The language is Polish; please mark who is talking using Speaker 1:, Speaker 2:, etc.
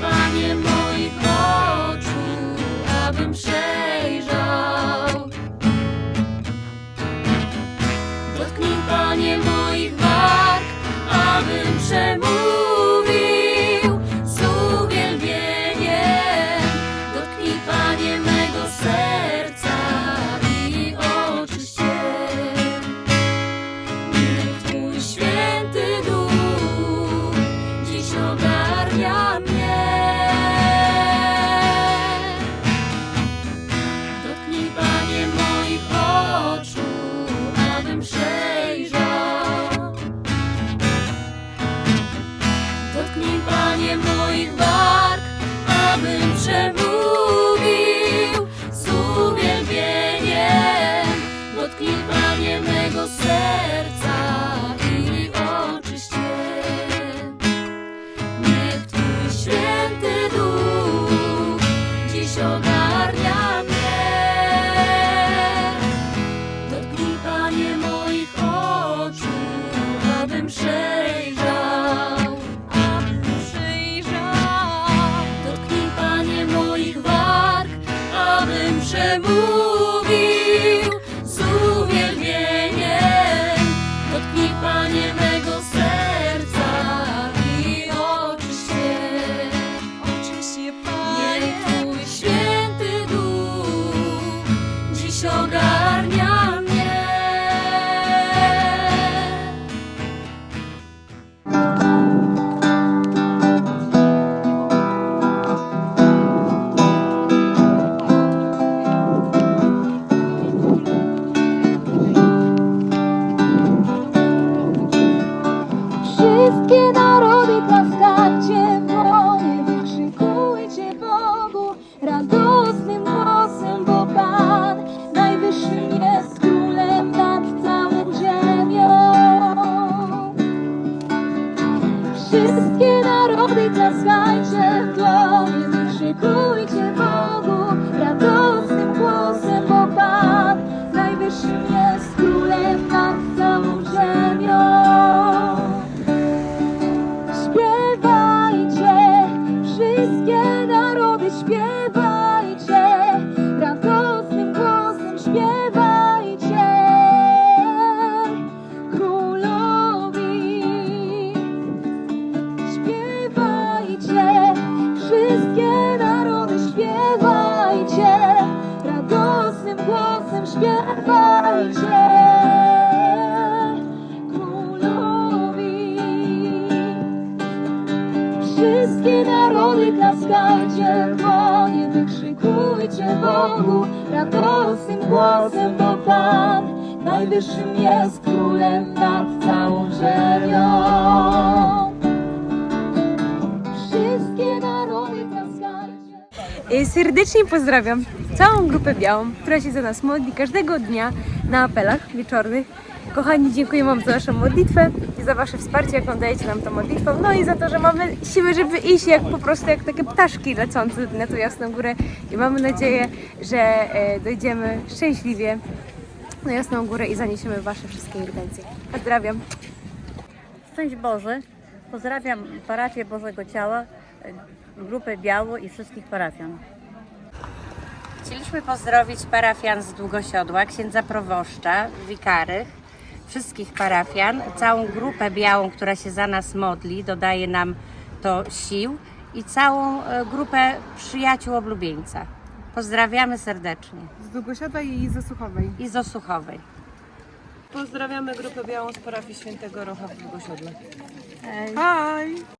Speaker 1: Panie moich oczu, abym przejrzał. Dotknij Panie moich warg, abym przemówił z uwielbieniem. Dotknij Panie mego serca i oczyść je. Niech Twój święty duch dziś ogarnia. Panie, moich oczu, abym przejrzał, abym przejrzał. Dotknij, Panie, moich warg, abym przemówił
Speaker 2: klaskajcie w dłonie, wykrzykujcie Bogu śpiewajcie królowi. Wszystkie narody klaskajcie w łonie, wykrzykujcie Bogu radosnym głosem, bo Pan najwyższym jest królem nad całą ziemią.
Speaker 3: Serdecznie pozdrawiam całą grupę białą, która się za nas modli każdego dnia na apelach wieczornych. Kochani, dziękuję Wam za Waszą modlitwę i za Wasze wsparcie, jaką dajecie nam tą modlitwą. No i za to, że mamy siłę, żeby iść jak po prostu jak takie ptaszki lecące na tą jasną górę. I mamy nadzieję, że e, dojdziemy szczęśliwie na jasną górę i zaniesiemy Wasze wszystkie intencje. Pozdrawiam.
Speaker 4: Szczęść Boże. Pozdrawiam parafię Bożego Ciała, grupę Biało i wszystkich parafian.
Speaker 5: Chcieliśmy pozdrowić parafian z Długosiodła, księdza proboszcza, wikarych, wszystkich parafian, całą grupę białą, która się za nas modli, dodaje nam to sił i całą e, grupę przyjaciół oblubieńca. Pozdrawiamy serdecznie
Speaker 6: z Długosiadła i ze Suchowej.
Speaker 5: i z Osuchowej.
Speaker 6: Pozdrawiamy grupę białą z parafii Świętego Rocha w Długosiodle. Hej!